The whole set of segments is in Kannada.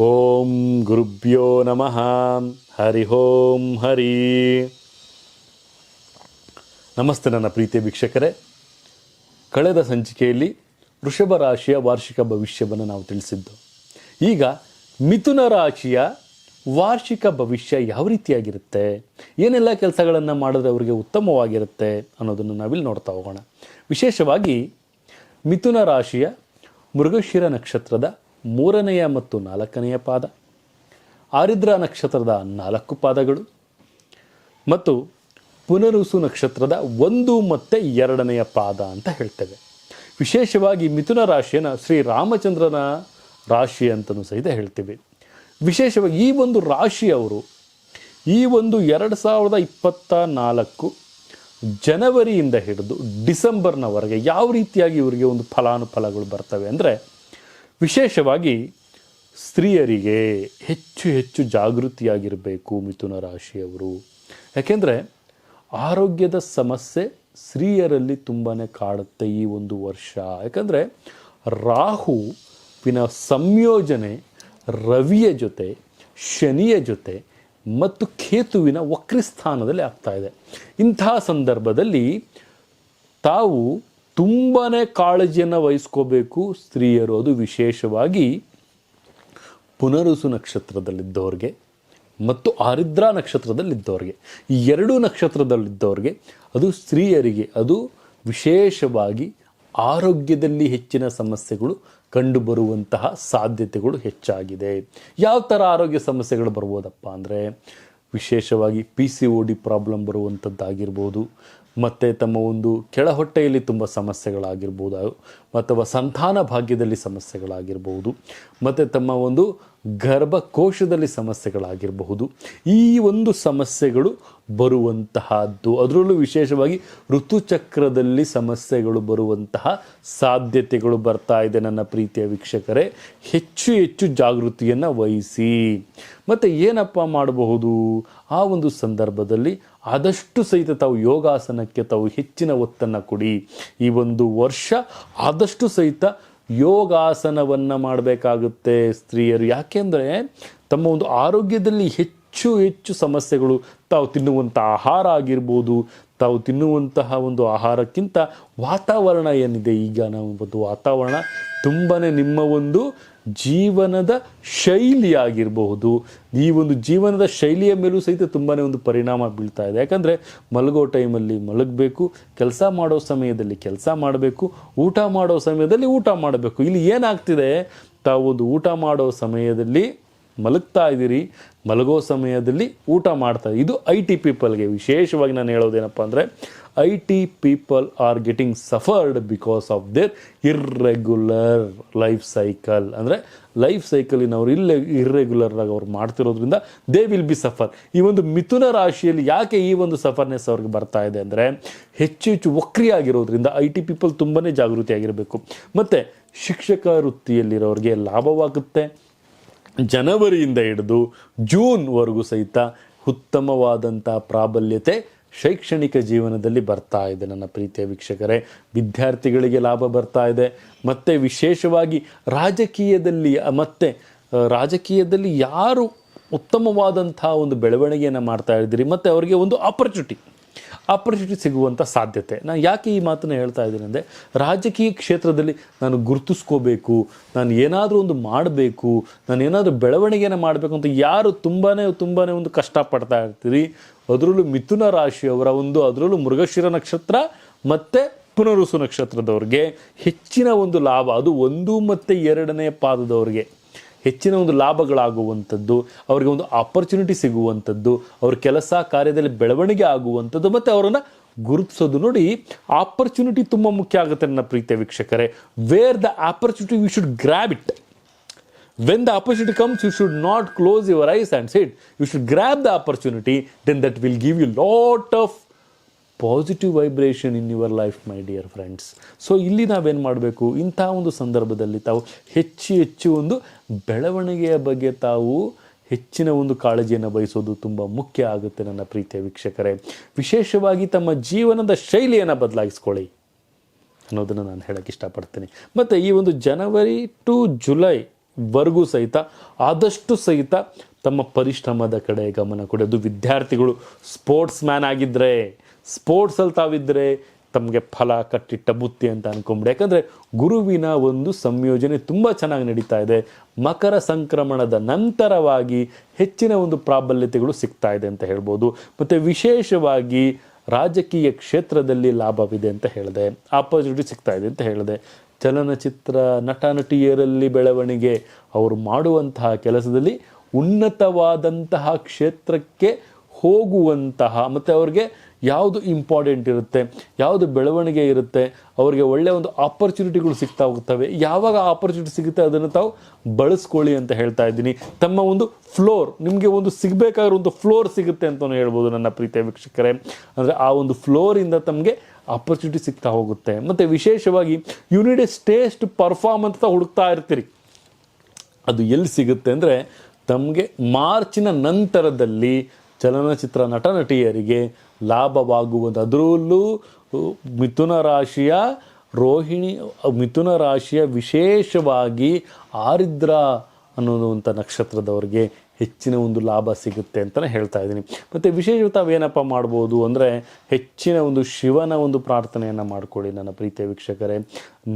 ಓಂ ಗುರುಭ್ಯೋ ನಮಃ. ಹರಿ ಓಂ ಹರಿ. ನಮಸ್ತೆ ನನ್ನ ಪ್ರೀತಿಯ ವೀಕ್ಷಕರೇ. ಕಳೆದ ಸಂಚಿಕೆಯಲ್ಲಿ ವೃಷಭ ರಾಶಿಯ ವಾರ್ಷಿಕ ಭವಿಷ್ಯವನ್ನು ನಾವು ತಿಳಿಸಿದ್ದು. ಈಗ ಮಿಥುನ ರಾಶಿಯ ವಾರ್ಷಿಕ ಭವಿಷ್ಯ ಯಾವ ರೀತಿಯಾಗಿರುತ್ತೆ? ಏನೆಲ್ಲ ಕೆಲಸಗಳನ್ನು ಮಾಡಿದ್ರೆ ಅವರಿಗೆ ಉತ್ತಮವಾಗಿರುತ್ತೆ ಅನ್ನೋದನ್ನು ನಾವಿಲ್ಲಿ ನೋಡ್ತಾ ಹೋಗೋಣ. ವಿಶೇಷವಾಗಿ ಮಿಥುನ ರಾಶಿಯ ಮೃಗಶಿರ ನಕ್ಷತ್ರದ ಮೂರನೆಯ ಮತ್ತು ನಾಲ್ಕನೆಯ ಪಾದ, ಆರಿದ್ರ ನಕ್ಷತ್ರದ ನಾಲ್ಕು ಪಾದಗಳು, ಮತ್ತು ಪುನರುಸು ನಕ್ಷತ್ರದ ಒಂದು ಮತ್ತು ಎರಡನೆಯ ಪಾದ ಅಂತ ಹೇಳ್ತೇವೆ. ವಿಶೇಷವಾಗಿ ಮಿಥುನ ರಾಶಿಯನ್ನು ಶ್ರೀ ರಾಮಚಂದ್ರನ ರಾಶಿ ಅಂತಲೂ ಸಹಿತ ಹೇಳ್ತೀವಿ. ವಿಶೇಷವಾಗಿ ಈ ಒಂದು ರಾಶಿಯವರು ಈ ಒಂದು ಎರಡು ಸಾವಿರದ ಇಪ್ಪತ್ತ ನಾಲ್ಕು ಜನವರಿಯಿಂದ ಹಿಡಿದು ಡಿಸೆಂಬರ್ನವರೆಗೆ ಯಾವ ರೀತಿಯಾಗಿ ಇವರಿಗೆ ಒಂದು ಫಲಾನುಫಲಗಳು ಬರ್ತವೆ ಅಂದರೆ ವಿಶೇಷವಾಗಿ ಸ್ತ್ರೀಯರಿಗೆ ಹೆಚ್ಚು ಹೆಚ್ಚು ಜಾಗೃತಿಯಾಗಿರಬೇಕು ಮಿಥುನ ರಾಶಿಯವರು. ಯಾಕೆಂದರೆ ಆರೋಗ್ಯದ ಸಮಸ್ಯೆ ಸ್ತ್ರೀಯರಲ್ಲಿ ತುಂಬಾ ಕಾಡುತ್ತೆ ಈ ಒಂದು ವರ್ಷ. ಯಾಕಂದರೆ ರಾಹುವಿನ ಸಂಯೋಜನೆ ರವಿಯ ಜೊತೆ, ಶನಿಯ ಜೊತೆ ಮತ್ತು ಕೇತುವಿನ ವಕ್ರಿಸ್ಥಾನದಲ್ಲಿ ಆಗ್ತಾ ಇದೆ. ಇಂತಹ ಸಂದರ್ಭದಲ್ಲಿ ತಾವು ತುಂಬಾ ಕಾಳಜಿಯನ್ನು ವಹಿಸ್ಕೋಬೇಕು ಸ್ತ್ರೀಯರು. ಅದು ವಿಶೇಷವಾಗಿ ಪುನರುಸು ನಕ್ಷತ್ರದಲ್ಲಿದ್ದವ್ರಿಗೆ ಮತ್ತು ಆರಿದ್ರ ನಕ್ಷತ್ರದಲ್ಲಿದ್ದವ್ರಿಗೆ. ಈ ಎರಡೂ ನಕ್ಷತ್ರದಲ್ಲಿದ್ದವ್ರಿಗೆ ಅದು ಸ್ತ್ರೀಯರಿಗೆ, ಅದು ವಿಶೇಷವಾಗಿ ಆರೋಗ್ಯದಲ್ಲಿ ಹೆಚ್ಚಿನ ಸಮಸ್ಯೆಗಳು ಕಂಡುಬರುವಂತಹ ಸಾಧ್ಯತೆಗಳು ಹೆಚ್ಚಾಗಿದೆ. ಯಾವ ಥರ ಆರೋಗ್ಯ ಸಮಸ್ಯೆಗಳು ಬರ್ಬೋದಪ್ಪ ಅಂದರೆ, ವಿಶೇಷವಾಗಿ P C O D problem ಬರುವಂಥದ್ದಾಗಿರ್ಬೋದು ಮತ್ತು ತಮ್ಮ ಒಂದು ಕೆಳ ಹೊಟ್ಟೆಯಲ್ಲಿ ತುಂಬ ಸಮಸ್ಯೆಗಳಾಗಿರ್ಬೋದು ಅಥವಾ ಸಂತಾನ ಭಾಗ್ಯದಲ್ಲಿ ಸಮಸ್ಯೆಗಳಾಗಿರ್ಬೋದು ಮತ್ತು ತಮ್ಮ ಒಂದು ಗರ್ಭಕೋಶದಲ್ಲಿ ಸಮಸ್ಯೆಗಳಾಗಿರಬಹುದು. ಈ ಒಂದು ಸಮಸ್ಯೆಗಳು ಬರುವಂತಹದ್ದು. ಅದರಲ್ಲೂ ವಿಶೇಷವಾಗಿ ಋತುಚಕ್ರದಲ್ಲಿ ಸಮಸ್ಯೆಗಳು ಬರುವಂತಹ ಸಾಧ್ಯತೆಗಳು ಬರ್ತಾ ಇದೆ ನನ್ನ ಪ್ರೀತಿಯ ವೀಕ್ಷಕರೇ. ಹೆಚ್ಚು ಹೆಚ್ಚು ಜಾಗೃತಿಯನ್ನು ವಹಿಸಿ. ಮತ್ತು ಏನಪ್ಪ ಮಾಡಬಹುದು? ಆ ಒಂದು ಸಂದರ್ಭದಲ್ಲಿ ಆದಷ್ಟು ಸಹಿತ ತಾವು ಯೋಗಾಸನಕ್ಕೆ ತಾವು ಹೆಚ್ಚಿನ ಒತ್ತನ್ನು ಕೊಡಿ. ಈ ಒಂದು ವರ್ಷ ಆದಷ್ಟು ಸಹಿತ ಯೋಗಾಸನವನ್ನು ಮಾಡಬೇಕಾಗುತ್ತೆ ಸ್ತ್ರೀಯರು. ಯಾಕೆಂದರೆ ತಮ್ಮ ಒಂದು ಆರೋಗ್ಯದಲ್ಲಿ ಹೆಚ್ಚು ಹೆಚ್ಚು ಸಮಸ್ಯೆಗಳು ತಾವು ತಿನ್ನುವಂಥ ಆಹಾರ ಆಗಿರ್ಬೋದು ತಾವು ತಿನ್ನುವಂತಹ ಒಂದು ಆಹಾರಕ್ಕಿಂತ ವಾತಾವರಣ ಏನಿದೆ ಈಗ ನಾವು ಒಂದು ವಾತಾವರಣ ತುಂಬಾ ನಿಮ್ಮ ಒಂದು ಜೀವನದ ಶೈಲಿಯಾಗಿರಬಹುದು. ಈ ಒಂದು ಜೀವನದ ಶೈಲಿಯ ಮೇಲೂ ಸಹಿತ ತುಂಬಾ ಒಂದು ಪರಿಣಾಮ ಬೀಳ್ತಾ ಇದೆ. ಯಾಕಂದರೆ ಮಲಗೋ ಟೈಮಲ್ಲಿ ಮಲಗಬೇಕು, ಕೆಲಸ ಮಾಡೋ ಸಮಯದಲ್ಲಿ ಕೆಲಸ ಮಾಡಬೇಕು, ಊಟ ಮಾಡೋ ಸಮಯದಲ್ಲಿ ಊಟ ಮಾಡಬೇಕು. ಇಲ್ಲಿ ಏನಾಗ್ತಿದೆ ತಾವು ಒಂದು ಊಟ ಮಾಡೋ ಸಮಯದಲ್ಲಿ ಮಲಗ್ತಾ ಇದ್ದೀರಿ, ಮಲಗೋ ಸಮಯದಲ್ಲಿ ಊಟ ಮಾಡ್ತಾ ಇದು ಐ ಟಿ ಪೀಪಲ್ಗೆ ವಿಶೇಷವಾಗಿ ನಾನು ಹೇಳೋದೇನಪ್ಪ ಅಂದರೆ I T people are getting suffered because of their irregular life cycle ಅಂದರೆ ಲೈಫ್ ಸೈಕಲಿನ ಅವರು ಇರ್ರೆಗ್ಯುಲರ್ ಆಗಿ ಅವ್ರು ಮಾಡ್ತಿರೋದ್ರಿಂದ ದೇ ವಿಲ್ ಬಿ ಸಫರ್ ಈ ಒಂದು ಮಿಥುನ ರಾಶಿಯಲ್ಲಿ ಯಾಕೆ ಈ ಒಂದು ಸಫರ್ನೆಸ್ ಅವ್ರಿಗೆ ಬರ್ತಾ ಇದೆ ಅಂದರೆ, ಹೆಚ್ಚು ಹೆಚ್ಚು ವಕ್ರಿಯಾಗಿರೋದ್ರಿಂದ ಐ ಟಿ ಪೀಪಲ್ ತುಂಬಾ ಜಾಗೃತಿಯಾಗಿರಬೇಕು. ಮತ್ತು ಶಿಕ್ಷಕ ವೃತ್ತಿಯಲ್ಲಿರೋರಿಗೆ ಲಾಭವಾಗುತ್ತೆ. ಜನವರಿಯಿಂದ ಹಿಡಿದು ಜೂನ್ವರೆಗೂ ಸಹಿತ ಉತ್ತಮವಾದಂಥ ಪ್ರಾಬಲ್ಯತೆ ಶೈಕ್ಷಣಿಕ ಜೀವನದಲ್ಲಿ ಬರ್ತಾ ಇದೆ ನನ್ನ ಪ್ರೀತಿಯ ವೀಕ್ಷಕರೇ. ವಿದ್ಯಾರ್ಥಿಗಳಿಗೆ ಲಾಭ ಬರ್ತಾ ಇದೆ. ಮತ್ತು ವಿಶೇಷವಾಗಿ ರಾಜಕೀಯದಲ್ಲಿ, ಮತ್ತು ರಾಜಕೀಯದಲ್ಲಿ ಯಾರು ಉತ್ತಮವಾದಂಥ ಒಂದು ಬೆಳವಣಿಗೆಯನ್ನು ಮಾಡ್ತಾ ಇದ್ದೀರಿ? ಮತ್ತು ಅವರಿಗೆ ಒಂದು ಆಪರ್ಚುನಿಟಿ ಆಪರ್ಚುನಿಟಿ ಸಿಗುವಂಥ ಸಾಧ್ಯತೆ. ನಾನು ಯಾಕೆ ಈ ಮಾತನ್ನು ಹೇಳ್ತಾ ಇದ್ದೀನಿ ಅಂದರೆ, ರಾಜಕೀಯ ಕ್ಷೇತ್ರದಲ್ಲಿ ನಾನು ಗುರುತಿಸ್ಕೋಬೇಕು, ನಾನು ಏನಾದರೂ ಒಂದು ಮಾಡಬೇಕು, ನಾನು ಏನಾದರೂ ಬೆಳವಣಿಗೆನ ಮಾಡಬೇಕು ಅಂತ ಯಾರು ತುಂಬಾ ತುಂಬಾ ಒಂದು ಕಷ್ಟಪಡ್ತಾ ಇರ್ತೀರಿ. ಅದರಲ್ಲೂ ಮಿಥುನ ರಾಶಿಯವರ ಒಂದು, ಅದರಲ್ಲೂ ಮೃಗಶಿರ ನಕ್ಷತ್ರ ಮತ್ತು ಪುನರುಸು ನಕ್ಷತ್ರದವ್ರಿಗೆ ಹೆಚ್ಚಿನ ಒಂದು ಲಾಭ. ಅದು ಒಂದು ಮತ್ತು ಎರಡನೇ ಪಾದದವ್ರಿಗೆ. ಹೆಚ್ಚಿನ ಒಂದು ಲಾಭಗಳಾಗುವಂಥದ್ದು, ಅವರಿಗೆ ಒಂದು ಆಪರ್ಚುನಿಟಿ ಸಿಗುವಂಥದ್ದು, ಅವ್ರ ಕೆಲಸ ಕಾರ್ಯದಲ್ಲಿ ಬೆಳವಣಿಗೆ ಆಗುವಂಥದ್ದು, ಮತ್ತು ಅವರನ್ನು ಗುರುತಿಸೋದು. ನೋಡಿ ಆಪರ್ಚುನಿಟಿ ತುಂಬ ಮುಖ್ಯ ಆಗುತ್ತೆ ನನ್ನ ಪ್ರೀತಿಯ ವೀಕ್ಷಕರೇ. Where the opportunity we should grab it when the opportunity comes you should not close your eyes and sit you should grab the opportunity then that will give you lot of positive vibration in your life my dear friends so ಇಲ್ಲಿ ನಾವೇನು ಮಾಡಬೇಕು? ಇಂಥ ಒಂದು ಸಂದರ್ಭದಲ್ಲಿ ತಾವು ಹೆಚ್ಚು ಹೆಚ್ಚು ಒಂದು ಬೆಳವಣಿಗೆಯ ಬಗ್ಗೆ ತಾವು ಹೆಚ್ಚಿನ ಒಂದು ಕಾಳಜಿಯನ್ನು ವಹಿಸೋದು ತುಂಬ ಮುಖ್ಯ ಆಗುತ್ತೆ ನನ್ನ ಪ್ರೀತಿಯ ವೀಕ್ಷಕರೇ. ವಿಶೇಷವಾಗಿ ತಮ್ಮ ಜೀವನದ ಶೈಲಿಯನ್ನು ಬದಲಾಯಿಸ್ಕೊಳ್ಳಿ ಅನ್ನೋದನ್ನು ನಾನು ಹೇಳೋಕ್ಕೆ ಇಷ್ಟಪಡ್ತೀನಿ. ಮತ್ತು ಈ ಒಂದು ಜನವರಿ ಟು ಜುಲೈ ವರ್ಗೂ ಸಹಿತ, ಆದಷ್ಟು ಸಹಿತ ತಮ್ಮ ಪರಿಶ್ರಮದ ಕಡೆ ಗಮನ ಕೊಡೋದು ವಿದ್ಯಾರ್ಥಿಗಳು ಸ್ಪೋರ್ಟ್ಸ್ ಮ್ಯಾನ್ ಆಗಿದ್ದರೆ ಸ್ಪೋರ್ಟ್ಸಲ್ಲಿ ತಾವಿದ್ದರೆ ತಮಗೆ ಫಲ, ಕಟ್ಟಿಟ್ಟ ಬುತ್ತಿ ಅಂತ ಅನ್ಕೊಂಬಿಡಿ. ಯಾಕಂದರೆ ಗುರುವಿನ ಒಂದು ಸಂಯೋಜನೆ ತುಂಬ ಚೆನ್ನಾಗಿ ನಡೀತಾ ಇದೆ. ಮಕರ ಸಂಕ್ರಮಣದ ನಂತರವಾಗಿ ಹೆಚ್ಚಿನ ಒಂದು ಪ್ರಾಬಲ್ಯತೆಗಳು ಸಿಗ್ತಾ ಇದೆ ಅಂತ ಹೇಳ್ಬೋದು. ಮತ್ತು ವಿಶೇಷವಾಗಿ ರಾಜಕೀಯ ಕ್ಷೇತ್ರದಲ್ಲಿ ಲಾಭವಿದೆ ಅಂತ ಹೇಳಿದೆ. ಆಪರ್ಚುನಿಟಿ ಸಿಗ್ತಾ ಇದೆ ಅಂತ ಹೇಳಿದೆ. ಚಲನಚಿತ್ರ ನಟ ನಟಿಯರಲ್ಲಿ ಬೆಳವಣಿಗೆ ಅವರು ಮಾಡುವಂತಹ ಕೆಲಸದಲ್ಲಿ ಉನ್ನತವಾದಂತಹ ಕ್ಷೇತ್ರಕ್ಕೆ ಹೋಗುವಂತಹ, ಮತ್ತು ಅವ್ರಿಗೆ ಯಾವುದು ಇಂಪಾರ್ಟೆಂಟ್ ಇರುತ್ತೆ, ಯಾವುದು ಬೆಳವಣಿಗೆ ಇರುತ್ತೆ, ಅವರಿಗೆ ಒಳ್ಳೆಯ ಒಂದು ಆಪರ್ಚುನಿಟಿಗಳು ಸಿಗ್ತಾ ಹೋಗ್ತವೆ. ಯಾವಾಗ ಆಪರ್ಚುನಿಟಿ ಸಿಗುತ್ತೆ ಅದನ್ನು ತಾವು ಬಳಸ್ಕೊಳ್ಳಿ ಅಂತ ಹೇಳ್ತಾ ಇದ್ದೀನಿ. ತಮ್ಮ ಒಂದು ಫ್ಲೋರ್ ನಿಮಗೆ ಒಂದು ಸಿಗಬೇಕಾಗಿರೋ ಒಂದು ಫ್ಲೋರ್ ಸಿಗುತ್ತೆ ಅಂತಲೂ ಹೇಳ್ಬೋದು ನನ್ನ ಪ್ರೀತಿಯ ವೀಕ್ಷಕರೇ. ಅಂದರೆ ಆ ಒಂದು ಫ್ಲೋರಿಂದ ತಮಗೆ ಆಪರ್ಚುನಿಟಿ ಸಿಗ್ತಾ ಹೋಗುತ್ತೆ. ಮತ್ತು ವಿಶೇಷವಾಗಿ you need a stage to perform ಅಂತ ಹುಡುಕ್ತಾ ಇರ್ತೀರಿ. ಅದು ಎಲ್ಲಿ ಸಿಗುತ್ತೆ ಅಂದರೆ ತಮಗೆ ಮಾರ್ಚಿನ ನಂತರದಲ್ಲಿ ಚಲನಚಿತ್ರ ನಟ ನಟಿಯರಿಗೆ ಲಾಭವಾಗುವುದು ಅದರಲ್ಲೂ ಮಿಥುನ ರಾಶಿಯ ರೋಹಿಣಿ ಮಿಥುನ ರಾಶಿಯ ವಿಶೇಷವಾಗಿ ಆರಿದ್ರ ಅನ್ನುವಂಥ ನಕ್ಷತ್ರದವರಿಗೆ ಹೆಚ್ಚಿನ ಒಂದು ಲಾಭ ಸಿಗುತ್ತೆ ಅಂತಲೇ ಹೇಳ್ತಾ ಇದ್ದೀನಿ. ಮತ್ತು ವಿಶೇಷ ತಾವೇನಪ್ಪ ಮಾಡ್ಬೋದು ಅಂದರೆ ಹೆಚ್ಚಿನ ಒಂದು ಶಿವನ ಒಂದು ಪ್ರಾರ್ಥನೆಯನ್ನು ಮಾಡಿಕೊಳ್ಳಿ ನನ್ನ ಪ್ರೀತಿಯ ವೀಕ್ಷಕರೇ.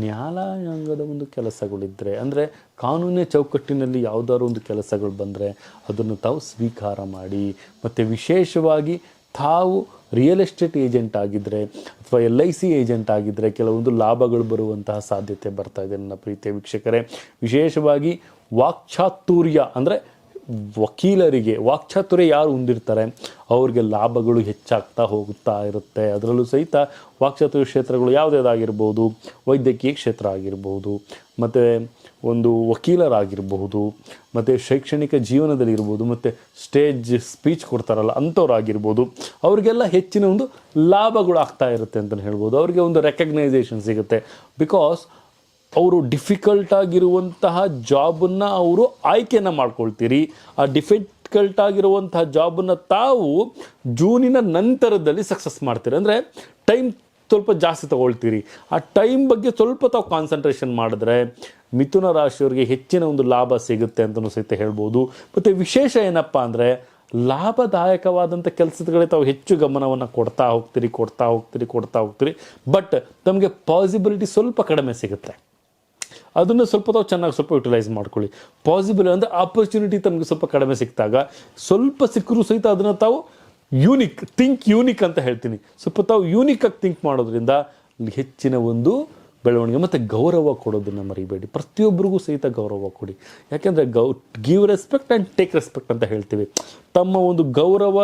ನ್ಯಾಯಾಂಗದ ಒಂದು ಕೆಲಸಗಳಿದ್ದರೆ ಅಂದರೆ ಕಾನೂನಿನ ಚೌಕಟ್ಟಿನಲ್ಲಿ ಯಾವುದಾದ್ರು ಒಂದು ಕೆಲಸಗಳು ಬಂದರೆ ಅದನ್ನು ತಾವು ಸ್ವೀಕಾರ ಮಾಡಿ. ಮತ್ತು ವಿಶೇಷವಾಗಿ ತಾವು ರಿಯಲ್ ಎಸ್ಟೇಟ್ ಏಜೆಂಟ್ ಆಗಿದ್ದರೆ ಅಥವಾ ಎಲ್ ಐ ಸಿ ಏಜೆಂಟ್ ಆಗಿದ್ದರೆ ಕೆಲವೊಂದು ಲಾಭಗಳು ಬರುವಂತಹ ಸಾಧ್ಯತೆ ಬರ್ತಾ ಇದೆ ನನ್ನ ಪ್ರೀತಿಯ ವೀಕ್ಷಕರೇ. ವಿಶೇಷವಾಗಿ ವಾಕ್ಚಾತುರ್ಯ ಅಂದರೆ ವಕೀಲರಿಗೆ, ವಾಕ್ಚಾತುರ್ಯ ಯಾರು ಹೊಂದಿರ್ತಾರೆ, ಅವ್ರಿಗೆ ಲಾಭಗಳು ಹೆಚ್ಚಾಗ್ತಾ ಹೋಗುತ್ತಾ ಇರುತ್ತೆ. ಅದರಲ್ಲೂ ಸಹಿತ ವಾಕ್ಚಾತುರ್ಯ ಕ್ಷೇತ್ರಗಳು ಯಾವುದ್ಯಾವುದಾಗಿರ್ಬೋದು, ವೈದ್ಯಕೀಯ ಕ್ಷೇತ್ರ ಆಗಿರ್ಬೋದು, ಮತ್ತು ಒಂದು ವಕೀಲರಾಗಿರ್ಬಹುದು ಮತ್ತು ಶೈಕ್ಷಣಿಕ ಜೀವನದಲ್ಲಿ ಇರ್ಬೋದು ಮತ್ತು ಸ್ಟೇಜ್ ಸ್ಪೀಚ್ ಕೊಡ್ತಾರಲ್ಲ, ಅಂಥವ್ರಾಗಿರ್ಬೋದು, ಅವರಿಗೆಲ್ಲ ಹೆಚ್ಚಿನ ಒಂದು ಲಾಭಗಳು ಆಗ್ತಾ ಇರುತ್ತೆ ಅಂತಲೇ ಹೇಳ್ಬೋದು. ಅವರಿಗೆ ಒಂದು ರೆಕಗ್ನೈಸೇಷನ್ ಸಿಗುತ್ತೆ. ಬಿಕಾಸ್ ಅವರು ಡಿಫಿಕಲ್ಟ್ ಆಗಿರುವಂತಹ ಜಾಬನ್ನು ಅವರು ಆಯ್ಕೆಯನ್ನು ಮಾಡ್ಕೊಳ್ತೀರಿ. ಆ ಡಿಫಿಕಲ್ಟ್ ಆಗಿರುವಂತಹ ಜಾಬನ್ನು ತಾವು ಜೂನಿನ ನಂತರದಲ್ಲಿ ಸಕ್ಸಸ್ ಮಾಡ್ತೀರಿ. ಅಂದರೆ ಟೈಮ್ ಸ್ವಲ್ಪ ಜಾಸ್ತಿ ತಗೊಳ್ತೀರಿ. ಆ ಟೈಮ್ ಬಗ್ಗೆ ಸ್ವಲ್ಪ ತಾವು ಕಾನ್ಸಂಟ್ರೇಷನ್ ಮಾಡಿದ್ರೆ ಮಿಥುನ ರಾಶಿಯವರಿಗೆ ಹೆಚ್ಚಿನ ಒಂದು ಲಾಭ ಸಿಗುತ್ತೆ ಅಂತಲೂ ಸಹಿತ ಹೇಳ್ಬೋದು. ಮತ್ತು ವಿಶೇಷ ಏನಪ್ಪ ಅಂದರೆ ಲಾಭದಾಯಕವಾದಂಥ ಕೆಲಸಗಳೇ ತಾವು ಹೆಚ್ಚು ಗಮನವನ್ನು ಕೊಡ್ತಾ ಹೋಗ್ತೀರಿ ಕೊಡ್ತಾ ಹೋಗ್ತೀರಿ ಕೊಡ್ತಾ ಹೋಗ್ತೀರಿ. ಬಟ್ ತಮಗೆ ಪಾಸಿಬಿಲಿಟಿ ಸ್ವಲ್ಪ ಕಡಿಮೆ ಸಿಗುತ್ತೆ. ಅದನ್ನು ಸ್ವಲ್ಪ ತಾವು ಚೆನ್ನಾಗಿ ಸ್ವಲ್ಪ ಯುಟಿಲೈಸ್ ಮಾಡ್ಕೊಳ್ಳಿ. ಪಾಸಿಬಲ್ ಅಂದರೆ ಆಪರ್ಚುನಿಟಿ ತಮಗೆ ಸ್ವಲ್ಪ ಕಡಿಮೆ ಸಿಕ್ಕಿದಾಗ ಸ್ವಲ್ಪ ಸಿಕ್ಕರೂ ಸಹಿತ ಅದನ್ನು ತಾವು ಯೂನಿಕ್ ಥಿಂಕ್ ಯೂನಿಕ್ ಅಂತ ಹೇಳ್ತೀನಿ. ಸ್ವಲ್ಪ ತಾವು ಯೂನಿಕ್ ಆಗಿ ಥಿಂಕ್ ಮಾಡೋದ್ರಿಂದ ಹೆಚ್ಚಿನ ಒಂದು ಬೆಳವಣಿಗೆ ಮತ್ತು ಗೌರವ ಕೊಡೋದನ್ನು ಮರಿಬೇಡಿ. ಪ್ರತಿಯೊಬ್ಬರಿಗೂ ಸಹಿತ ಗೌರವ ಕೊಡಿ. ಯಾಕೆಂದರೆ ಗೌ give respect and take respect ಅಂತ ಹೇಳ್ತೀವಿ. ತಮ್ಮ ಒಂದು ಗೌರವ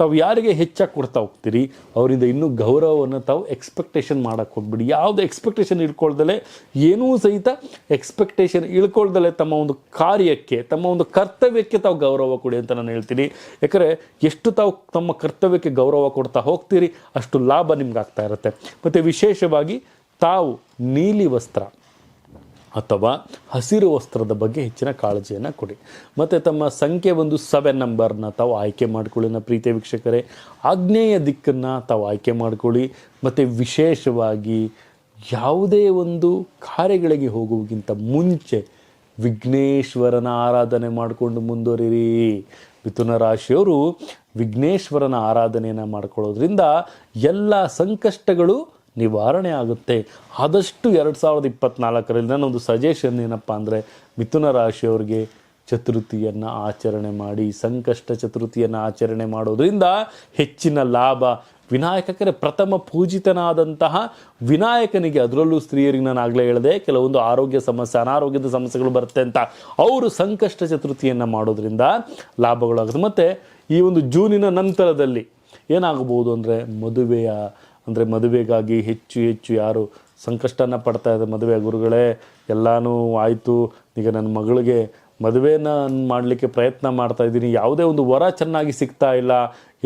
ತಾವು ಯಾರಿಗೆ ಹೆಚ್ಚಾಗಿ ಕೊಡ್ತಾ ಹೋಗ್ತೀರಿ, ಅವರಿಂದ ಇನ್ನೂ ಗೌರವವನ್ನು ತಾವು ಎಕ್ಸ್ಪೆಕ್ಟೇಷನ್ ಮಾಡೋಕ್ಕೆ ಹೋಗ್ಬಿಡಿ. ಯಾವುದು ಎಕ್ಸ್ಪೆಕ್ಟೇಷನ್ ಇಳ್ಕೊಳ್ದಲೆ, ಏನೂ ಸಹಿತ ಎಕ್ಸ್ಪೆಕ್ಟೇಷನ್ ಇಳ್ಕೊಳ್ದಲೆ ತಮ್ಮ ಒಂದು ಕಾರ್ಯಕ್ಕೆ, ತಮ್ಮ ಒಂದು ಕರ್ತವ್ಯಕ್ಕೆ ತಾವು ಗೌರವ ಕೊಡಿ ಅಂತ ನಾನು ಹೇಳ್ತೀನಿ. ಯಾಕಂದರೆ ಎಷ್ಟು ತಾವು ತಮ್ಮ ಕರ್ತವ್ಯಕ್ಕೆ ಗೌರವ ಕೊಡ್ತಾ ಹೋಗ್ತೀರಿ, ಅಷ್ಟು ಲಾಭ ನಿಮ್ಗೆ ಆಗ್ತಾ ಇರುತ್ತೆ. ಮತ್ತು ವಿಶೇಷವಾಗಿ ತಾವು ನೀಲಿ ವಸ್ತ್ರ ಅಥವಾ ಹಸಿರು ವಸ್ತ್ರದ ಬಗ್ಗೆ ಹೆಚ್ಚಿನ ಕಾಳಜಿಯನ್ನು ಕೊಡಿ. ಮತ್ತು ತಮ್ಮ ಸಂಖ್ಯೆ ಒಂದು ಸೆವೆನ್ ನಂಬರ್ನ ತಾವು ಆಯ್ಕೆ ಮಾಡ್ಕೊಳ್ಳಿ ನನ್ನ ಪ್ರೀತಿಯ ವೀಕ್ಷಕರೇ. ಆಗ್ನೇಯ ದಿಕ್ಕನ್ನು ತಾವು ಆಯ್ಕೆ ಮಾಡಿಕೊಳ್ಳಿ. ಮತ್ತು ವಿಶೇಷವಾಗಿ ಯಾವುದೇ ಒಂದು ಕಾರ್ಯಗಳಿಗೆ ಹೋಗುವುದಕ್ಕಿಂತ ಮುಂಚೆ ವಿಘ್ನೇಶ್ವರನ ಆರಾಧನೆ ಮಾಡಿಕೊಂಡು ಮುಂದುವರಿರಿ. ಮಿಥುನ ರಾಶಿಯವರು ವಿಘ್ನೇಶ್ವರನ ಆರಾಧನೆಯನ್ನು ಮಾಡ್ಕೊಳ್ಳೋದ್ರಿಂದ ಎಲ್ಲ ಸಂಕಷ್ಟಗಳು ನಿವಾರಣೆ ಆಗುತ್ತೆ. ಆದಷ್ಟು ಎರಡು ಸಾವಿರದ ಇಪ್ಪತ್ತ್ನಾಲ್ಕರಲ್ಲಿ ನನ್ನೊಂದು ಸಜೆಷನ್ ಏನಪ್ಪ ಅಂದರೆ, ಮಿಥುನ ರಾಶಿಯವ್ರಿಗೆ ಚತುರ್ಥಿಯನ್ನು ಆಚರಣೆ ಮಾಡಿ, ಸಂಕಷ್ಟ ಚತುರ್ಥಿಯನ್ನು ಆಚರಣೆ ಮಾಡೋದರಿಂದ ಹೆಚ್ಚಿನ ಲಾಭ. ವಿನಾಯಕಕ್ಕೆ ಪ್ರಥಮ ಪೂಜಿತನಾದಂತಹ ವಿನಾಯಕನಿಗೆ ಅದರಲ್ಲೂ ಸ್ತ್ರೀಯರಿಗೆ ನಾನು ಆಗಲೇ ಹೇಳಿದೆ, ಕೆಲವೊಂದು ಆರೋಗ್ಯ ಸಮಸ್ಯೆ, ಅನಾರೋಗ್ಯದ ಸಮಸ್ಯೆಗಳು ಬರುತ್ತೆ ಅಂತ. ಅವರು ಸಂಕಷ್ಟ ಚತುರ್ಥಿಯನ್ನು ಮಾಡೋದರಿಂದ ಲಾಭಗಳಾಗುತ್ತೆ. ಮತ್ತು ಈ ಒಂದು ಜೂನಿನ ನಂತರದಲ್ಲಿ ಏನಾಗಬಹುದು ಅಂದರೆ ಮದುವೆಯ ಅಂದರೆ ಮದುವೆಗಾಗಿ ಹೆಚ್ಚು ಹೆಚ್ಚು ಯಾರು ಸಂಕಷ್ಟನ ಪಡ್ತಾ ಇದ್ದಾರೆ ಮದುವೆ ಗುರುಗಳೇ, ಎಲ್ಲನೂ ಆಯಿತು. ಈಗ ನನ್ನ ಮಗಳಿಗೆ ಮದುವೆನ ಮಾಡಲಿಕ್ಕೆ ಪ್ರಯತ್ನ ಮಾಡ್ತಾ ಇದ್ದೀನಿ, ಯಾವುದೇ ಒಂದು ವರ ಚೆನ್ನಾಗಿ ಸಿಗ್ತಾ ಇಲ್ಲ,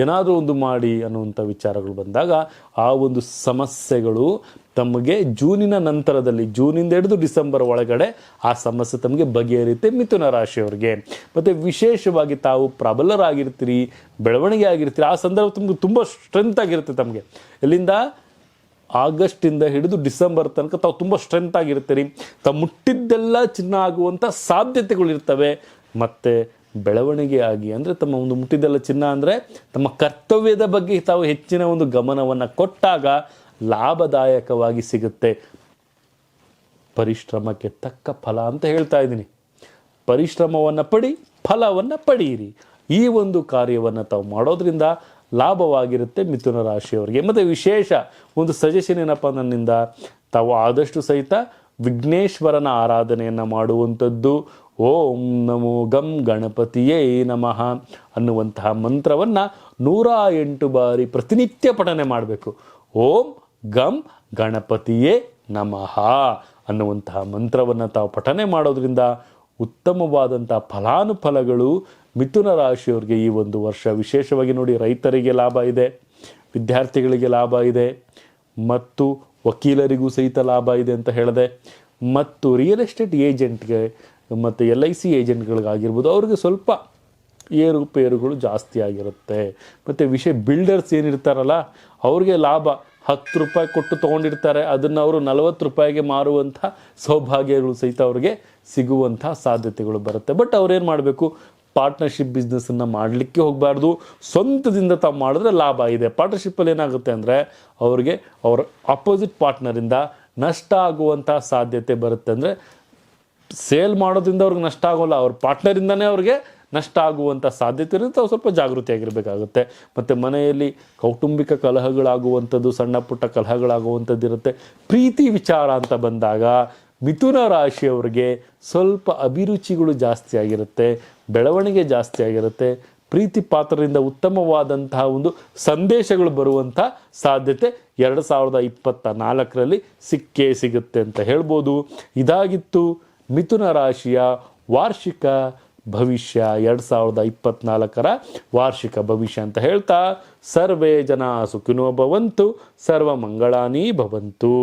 ಏನಾದರೂ ಒಂದು ಮಾಡಿ ಅನ್ನುವಂಥ ವಿಚಾರಗಳು ಬಂದಾಗ ಆ ಒಂದು ಸಮಸ್ಯೆಗಳು ತಮಗೆ ಜೂನಿನ ನಂತರದಲ್ಲಿ, ಜೂನಿಂದ ಹಿಡಿದು ಡಿಸೆಂಬರ್ ಒಳಗಡೆ ಆ ಸಮಸ್ಯೆ ತಮಗೆ ಬಗೆಹರಿಯುತ್ತೆ ಮಿಥುನ ರಾಶಿಯವರಿಗೆ. ಮತ್ತು ವಿಶೇಷವಾಗಿ ತಾವು ಪ್ರಬಲರಾಗಿರ್ತೀರಿ, ಬೆಳವಣಿಗೆ ಆಗಿರ್ತೀರಿ, ಆ ಸಂದರ್ಭ ತುಂಬ ತುಂಬ ಸ್ಟ್ರೆಂತ್ ಆಗಿರುತ್ತೆ ತಮಗೆ. ಎಲ್ಲಿಂದ? ಆಗಸ್ಟಿಂದ ಹಿಡಿದು ಡಿಸೆಂಬರ್ ತನಕ ತಾವು ತುಂಬ ಸ್ಟ್ರೆಂತ್ ಆಗಿರ್ತೀರಿ ತಾವು ಮುಟ್ಟಿದ್ದೆಲ್ಲ ಚಿನ್ನ ಆಗುವಂಥ ಸಾಧ್ಯತೆಗಳಿರ್ತವೆ ಮತ್ತು ಬೆಳವಣಿಗೆ ಆಗಿ ಅಂದರೆ ತಮ್ಮ ಒಂದು ಮುಟ್ಟಿದ್ದೆಲ್ಲ ಚಿನ್ನ ಅಂದರೆ ತಮ್ಮ ಕರ್ತವ್ಯದ ಬಗ್ಗೆ ತಾವು ಹೆಚ್ಚಿನ ಒಂದು ಗಮನವನ್ನು ಕೊಟ್ಟಾಗ ಲಾಭದಾಯಕವಾಗಿ ಸಿಗುತ್ತೆ. ಪರಿಶ್ರಮಕ್ಕೆ ತಕ್ಕ ಫಲ ಅಂತ ಹೇಳ್ತಾ ಇದ್ದೀನಿ. ಪರಿಶ್ರಮವನ್ನು ಪಡಿ, ಫಲವನ್ನು ಪಡೆಯಿರಿ ಈ ಒಂದು ಕಾರ್ಯವನ್ನು ತಾವು ಮಾಡೋದ್ರಿಂದ ಲಾಭವಾಗಿರುತ್ತೆ ಮಿಥುನ ರಾಶಿಯವರಿಗೆ. ಮತ್ತು ವಿಶೇಷ ಒಂದು ಸಜೆಷನ್ ಏನಪ್ಪ ನನ್ನಿಂದ, ತಾವು ಆದಷ್ಟು ಸಹಿತ ವಿಘ್ನೇಶ್ವರನ ಆರಾಧನೆಯನ್ನು ಮಾಡುವಂಥದ್ದು. ಓಂ ನಮೋ ಗಂ ಗಣಪತಿಯೇ ನಮಃ ಅನ್ನುವಂತಹ ಮಂತ್ರವನ್ನು ನೂರ ಎಂಟು ಬಾರಿ ಪ್ರತಿನಿತ್ಯ ಪಠನೆ ಮಾಡಬೇಕು. ಓಂ ಗಂ ಗಣಪತಿಯೇ ನಮಃ ಅನ್ನುವಂತಹ ಮಂತ್ರವನ್ನು ತಾವು ಪಠನೆ ಮಾಡೋದ್ರಿಂದ ಉತ್ತಮವಾದಂಥ ಫಲಾನುಫಲಗಳು ಮಿಥುನ ರಾಶಿಯವರಿಗೆ ಈ ಒಂದು ವರ್ಷ ವಿಶೇಷವಾಗಿ ನೋಡಿ ರೈತರಿಗೆ ಲಾಭ ಇದೆ, ವಿದ್ಯಾರ್ಥಿಗಳಿಗೆ ಲಾಭ ಇದೆ, ಮತ್ತು ವಕೀಲರಿಗೂ ಸಹಿತ ಲಾಭ ಇದೆ ಅಂತ ಹೇಳಿದೆ, ಮತ್ತು ರಿಯಲ್ ಎಸ್ಟೇಟ್ ಏಜೆಂಟ್ಗೆ ಮತ್ತು ಎಲ್ ಐ ಸಿ ಏಜೆಂಟ್ಗಳಿಗಾಗಿರ್ಬೋದು ಅವ್ರಿಗೆ ಸ್ವಲ್ಪ ಏರುಪೇರುಗಳು ಜಾಸ್ತಿ ಆಗಿರುತ್ತೆ. ಮತ್ತು ವಿಷಯ ಬಿಲ್ಡರ್ಸ್ ಏನಿರ್ತಾರಲ್ಲ, ಅವ್ರಿಗೆ ಲಾಭ ಹತ್ತು ರೂಪಾಯಿ ಕೊಟ್ಟು ತೊಗೊಂಡಿರ್ತಾರೆ, ಅದನ್ನು ಅವರು ನಲವತ್ತು ರೂಪಾಯಿಗೆ ಮಾರುವಂಥ ಸೌಭಾಗ್ಯಗಳು ಸಹಿತ ಅವ್ರಿಗೆ ಸಿಗುವಂಥ ಸಾಧ್ಯತೆಗಳು ಬರುತ್ತೆ. ಬಟ್ ಅವ್ರೇನು ಮಾಡಬೇಕು? ಪಾರ್ಟ್ನರ್ಶಿಪ್ ಬಿಸ್ನೆಸ್ಸನ್ನು ಮಾಡಲಿಕ್ಕೆ ಹೋಗಬಾರ್ದು. ಸ್ವಂತದಿಂದ ತಾವು ಮಾಡಿದ್ರೆ ಲಾಭ ಇದೆ. ಪಾರ್ಟ್ನರ್ಶಿಪ್ಪಲ್ಲಿ ಏನಾಗುತ್ತೆ ಅಂದರೆ ಅವ್ರಿಗೆ ಅವ್ರ ಅಪೋಸಿಟ್ ಪಾರ್ಟ್ನರಿಂದ ನಷ್ಟ ಆಗುವಂಥ ಸಾಧ್ಯತೆ ಬರುತ್ತೆ ಅಂದರೆ ಸೇಲ್ ಮಾಡೋದ್ರಿಂದ ಅವ್ರಿಗೆ ನಷ್ಟ ಆಗೋಲ್ಲ, ಅವ್ರ ಪಾರ್ಟ್ನರಿಂದನೇ ಅವ್ರಿಗೆ ನಷ್ಟ ಆಗುವಂಥ ಸಾಧ್ಯತೆ ಇರುತ್ತೆ. ಅವ್ರು ಸ್ವಲ್ಪ ಜಾಗೃತಿಯಾಗಿರಬೇಕಾಗುತ್ತೆ. ಮತ್ತು ಮನೆಯಲ್ಲಿ ಕೌಟುಂಬಿಕ ಕಲಹಗಳಾಗುವಂಥದ್ದು, ಸಣ್ಣ ಪುಟ್ಟ ಕಲಹಗಳಾಗುವಂಥದ್ದು ಇರುತ್ತೆ. ಪ್ರೀತಿ ವಿಚಾರ ಅಂತ ಬಂದಾಗ ಮಿಥುನ ರಾಶಿಯವರಿಗೆ ಸ್ವಲ್ಪ ಅಭಿರುಚಿಗಳು ಜಾಸ್ತಿ ಆಗಿರುತ್ತೆ, ಬೆಳವಣಿಗೆ ಜಾಸ್ತಿ ಆಗಿರುತ್ತೆ, ಪ್ರೀತಿ ಪಾತ್ರದಿಂದ ಉತ್ತಮವಾದಂತಹ ಒಂದು ಸಂದೇಶಗಳು ಬರುವಂಥ ಸಾಧ್ಯತೆ ಎರಡು ಸಾವಿರದ ಇಪ್ಪತ್ತ ನಾಲ್ಕರಲ್ಲಿ ಸಿಕ್ಕೇ ಸಿಗುತ್ತೆ ಅಂತ ಹೇಳ್ಬೋದು. ಇದಾಗಿತ್ತು ಮಿಥುನ ರಾಶಿಯ ವಾರ್ಷಿಕ ಭವಿಷ್ಯ, ಎರಡು ಸಾವಿರದ ಇಪ್ಪತ್ನಾಲ್ಕರ ವಾರ್ಷಿಕ ಭವಿಷ್ಯ ಅಂತ ಹೇಳ್ತಾ, ಸರ್ವೇ ಜನ ಸುಖಿನೋ ಭವಂತು ಸರ್ವ ಮಂಗಳಾನಿ ಭವಂತು.